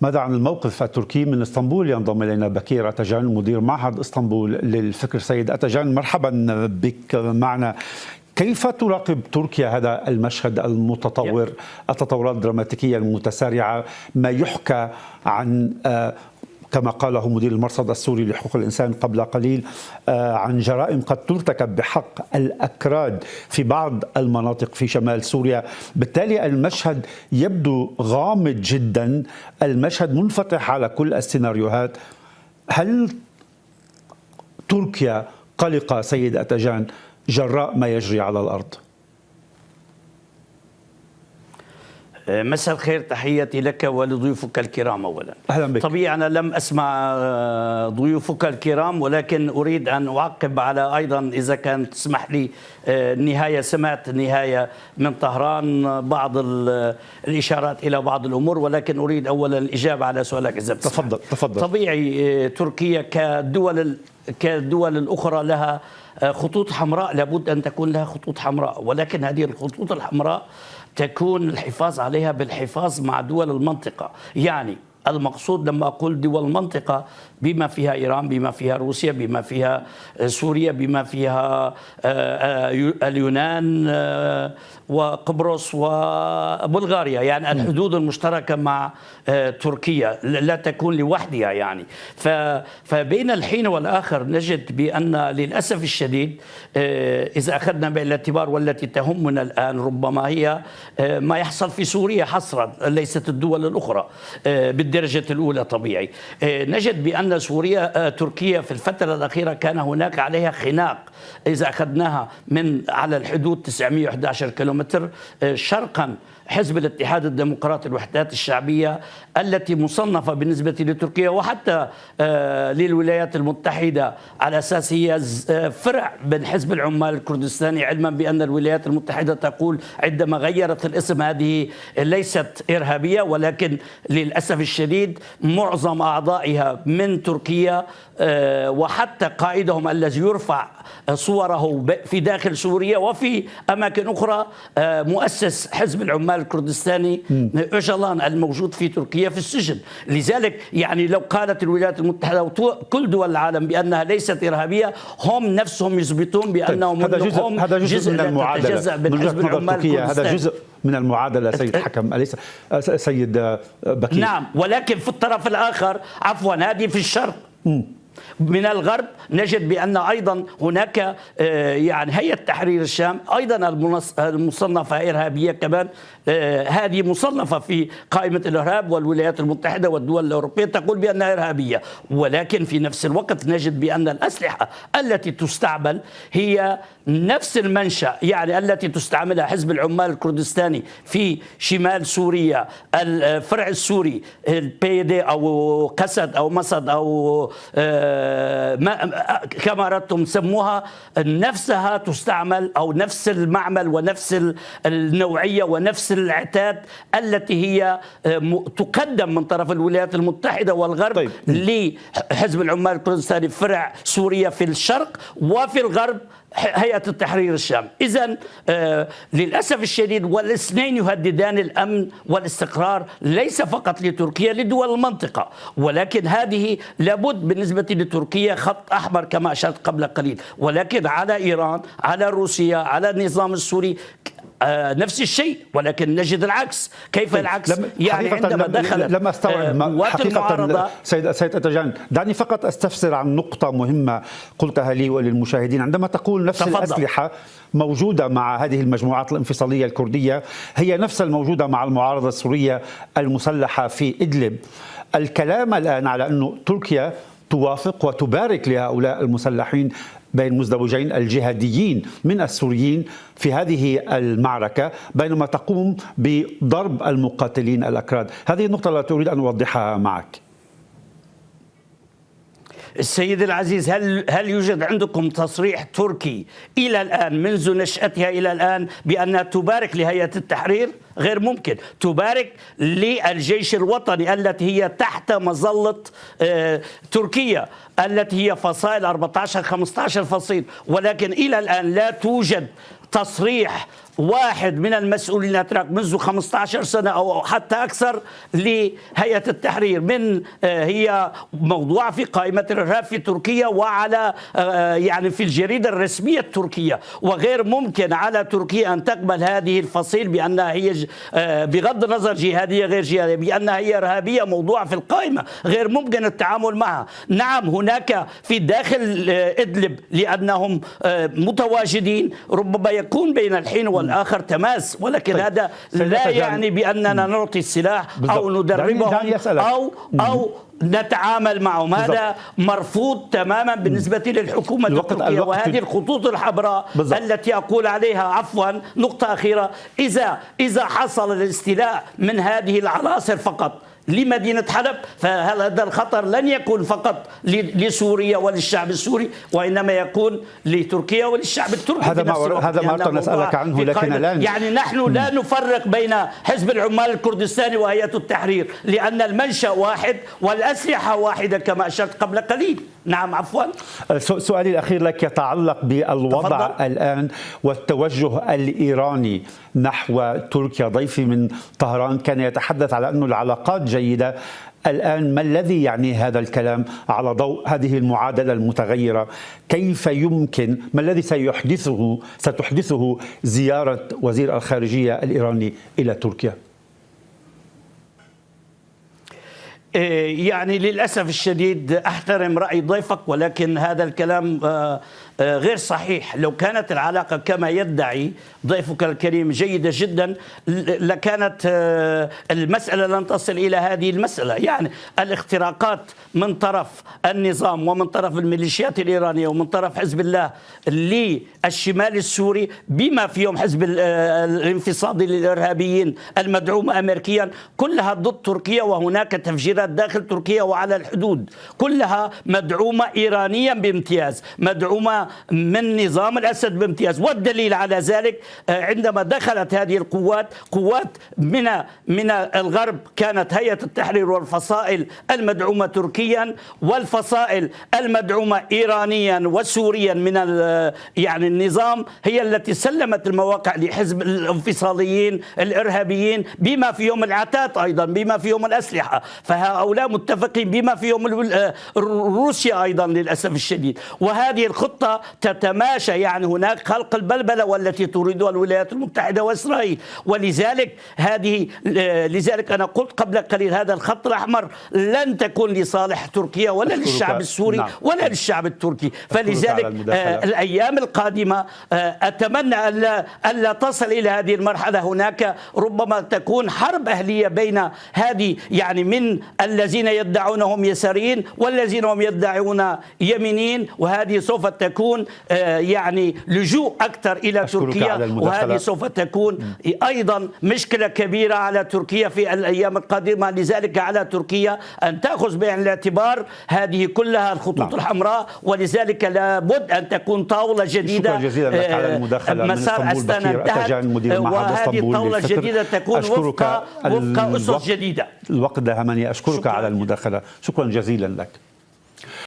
ماذا عن الموقف التركي من إسطنبول؟ ينضم إلينا بكير أتجان مدير معهد إسطنبول للفكر. سيد أتجان مرحبا بك معنا. كيف تراقب تركيا هذا المشهد المتطور التطورات الدراماتيكية المتسارعة؟ ما يحكى عن كما قاله مدير المرصد السوري لحقوق الإنسان قبل قليل عن جرائم قد ترتكب بحق الأكراد في بعض المناطق في شمال سوريا، بالتالي المشهد يبدو غامض جدا، المشهد منفتح على كل السيناريوهات. هل تركيا قلقة سيد أتجان جراء ما يجري على الأرض؟ مساء الخير تحياتي لك ولضيوفك الكرام اولا. أهلا بك. طبيعي أنا لم أسمع ضيوفك الكرام ولكن أريد أن أعقب على أيضا إذا كان تسمح لي نهاية سمعت نهاية من طهران بعض الإشارات إلى بعض الأمور ولكن أريد اولا الإجابة على سؤالك إذا تفضل تفضل. طبيعي تركيا كدول كالدول الأخرى لها خطوط حمراء لابد أن تكون لها خطوط حمراء ولكن هذه الخطوط الحمراء تكون الحفاظ عليها بالحفاظ مع دول المنطقة. يعني المقصود لما أقول دول المنطقة بما فيها إيران بما فيها روسيا بما فيها سوريا بما فيها اليونان وقبرص وبلغاريا. يعني الحدود المشتركة مع تركيا. لا تكون لوحدها يعني. فبين الحين والآخر نجد بأن للأسف الشديد إذا أخذنا بعين الاعتبار والتي تهمنا الآن ربما هي ما يحصل في سوريا حصرا ليست الدول الأخرى بالدرجة الأولى طبيعي. نجد بأن سوريا تركيا في الفترة الأخيرة كان هناك عليها خناق. إذا أخذناها من على الحدود 911 كيلومتر شرقا حزب الاتحاد الديمقراطي الوحدات الشعبية التي مصنفة بالنسبة لتركيا وحتى للولايات المتحدة على أساس هي فرع من حزب العمال الكردستاني علما بأن الولايات المتحدة تقول عندما غيرت الاسم هذه ليست إرهابية ولكن للأسف الشديد معظم أعضائها من تركيا وحتى قائدهم الذي يرفع صوره في داخل سوريا وفي أماكن أخرى مؤسس حزب العمال الكردستاني أوجلان الموجود في تركيا في السجن. لذلك يعني لو قالت الولايات المتحدة وكل دول العالم بأنها ليست إرهابية هم نفسهم يثبتون بأنهم هذا جزء هذا جزء, جزء من المعادلة. من حزب العمال تركيا هذا جزء من المعادلة سيد حكم أليس؟ سيد بكير. نعم ولكن في الطرف الآخر عفوا هذه في الشرق. من الغرب نجد بأن أيضا هناك يعني هيئة تحرير الشام أيضا المصنفة إرهابية كمان هذه مصنفة في قائمة الإرهاب والولايات المتحدة والدول الأوروبية تقول بأنها إرهابية. ولكن في نفس الوقت نجد بأن الأسلحة التي تستعمل هي نفس المنشأ يعني التي تستعملها حزب العمال الكردستاني في شمال سوريا الفرع السوري البي دي أو قسد أو مسد أو ما كما أردتم سموها نفسها تستعمل أو نفس المعمل ونفس النوعية ونفس العتاد التي هي تقدم من طرف الولايات المتحدة والغرب طيب. لحزب العمال الكردستاني فرع سوريا في الشرق وفي الغرب هيئة التحرير الشام. إذا آه للأسف الشديد والاثنين يهددان الأمن والاستقرار ليس فقط لتركيا لدول المنطقة. ولكن هذه لابد بالنسبة لتركيا خط أحمر كما أشرت قبل قليل. ولكن على إيران على روسيا على النظام السوري آه نفس الشيء ولكن نجد العكس. كيف طيب العكس؟ لم يعني عندما دخل لم أستوعب آه حقيقة سيد سيد أتجان دعني فقط أستفسر عن نقطة مهمة قلتها لي وللمشاهدين. عندما تقول نفس تفضل. الأسلحة موجودة مع هذه المجموعات الانفصالية الكردية هي نفس الموجودة مع المعارضة السورية المسلحة في إدلب. الكلام الآن على أنه تركيا توافق وتبارك لهؤلاء المسلحين بين مزدوجين الجهاديين من السوريين في هذه المعركة بينما تقوم بضرب المقاتلين الأكراد. هذه النقطة التي أريد أن أوضحها معك. السيد العزيز هل هل يوجد عندكم تصريح تركي إلى الآن منذ نشأتها إلى الآن بانها تبارك لهيئة التحرير؟ غير ممكن، تبارك للجيش الوطني التي هي تحت مظلة آه تركيا التي هي فصائل 14 15 فصيل ولكن إلى الآن لا توجد تصريح واحد من المسؤولين الأتراك منذ 15 سنة أو حتى أكثر لهيئة التحرير من آه، هي موضوعه في قائمة الارهاب في تركيا وعلى آه، يعني في الجريدة الرسمية التركية. وغير ممكن على تركيا أن تقبل هذه الفصيل بأنها هي آه، بغض النظر جهادية غير جهادية بأنها هي إرهابية موضوعه في القائمة. غير ممكن التعامل معها. نعم هناك في داخل إدلب لأنهم متواجدين ربما يكون بين الحين والاخر تماس ولكن طيب. هذا لا. يعني بأننا نعطي السلاح أو بالضبط. دعني- ندربهم دعني أسألك. أو أو نتعامل معهم هذا مرفوض تماما بالنسبة للحكومة الوقت- التركية الوقت- وهذه الخطوط الحمراء. التي أقول عليها عفوا نقطة أخيرة إذا إذا حصل الاستيلاء من هذه العناصر فقط لمدينة حلب فهل هذا الخطر لن يكون فقط لسوريا وللشعب السوري وإنما يكون لتركيا وللشعب التركي هذا ما هذا ما أردت أن أسألك عنه، لكن الآن- يعني نحن لا نفرق بين حزب العمال الكردستاني وهيئة التحرير لأن المنشأ واحد والأسلحة واحدة كما أشرت قبل قليل. نعم عفوا. سو- سؤالي الأخير لك يتعلق بالوضع تفضل. الآن والتوجه الإيراني نحو تركيا. ضيفي من طهران كان يتحدث على أن العلاقات جيدة. الآن ما الذي يعني هذا الكلام على ضوء هذه المعادلة المتغيرة؟ كيف يمكن ما الذي سيحدثه ستحدثه زيارة وزير الخارجية الإيراني إلى تركيا؟ يعني للأسف الشديد أحترم رأي ضيفك ولكن هذا الكلام آه، غير صحيح. لو كانت العلاقة كما يدعي ضيفك الكريم جيدة جدا لكانت آه، المسألة لن تصل إلى هذه المسألة. يعني الاختراقات من طرف النظام ومن طرف الميليشيات الإيرانية ومن طرف حزب الله للشمال السوري بما فيهم حزب آه، الانفصادي للإرهابيين المدعوم أمريكيا. كلها ضد تركيا وهناك تفجيرات داخل تركيا وعلى الحدود. كلها مدعومة إيرانيا بامتياز مدعومة من نظام الأسد بامتياز والدليل على ذلك آه، عندما دخلت هذه القوات قوات من من الغرب كانت هيئة التحرير والفصائل المدعومة تركيا والفصائل المدعومة إيرانيا وسوريا من ال- يعني النظام هي التي سلمت المواقع لحزب الانفصاليين الإرهابيين بما فيهم العتات أيضا بما فيهم الأسلحة. فهؤلاء متفقين بما فيهم آه، روسيا أيضا للأسف الشديد. وهذه الخطة تتماشى يعني هناك خلق البلبلة والتي تريدها الولايات المتحدة وإسرائيل ولذلك هذه لذلك أنا قلت قبل قليل هذا الخط الأحمر لن تكون لصالح تركيا ولا. للشعب السوري نعم. ولا للشعب التركي فلذلك. آه، الأيام القادمة آه، أتمنى الا الا تصل إلى هذه المرحلة هناك ربما تكون حرب أهلية بين هذه يعني من الذين يدعونهم يساريين والذين هم يدعون يمينيين وهذه سوف تكون آه، يعني لجوء أكثر إلى أشكرك تركيا. وهذه سوف تكون أيضا مشكلة كبيرة على تركيا في الأيام القادمة لذلك على تركيا أن تأخذ بعين الاعتبار هذه كلها الخطوط نعم. الحمراء ولذلك لابد أن تكون طاولة جديدة شكرا جزيلا لك على آه، المداخلة من مسار إسطنبول أستانا بكير انتهت، مدير وهذه للفكر. الجديده تكون وفق وفق أسس الوقت- جديدة الوقت دهمني أشكرك شكراً. على المداخلة شكرا جزيلا لك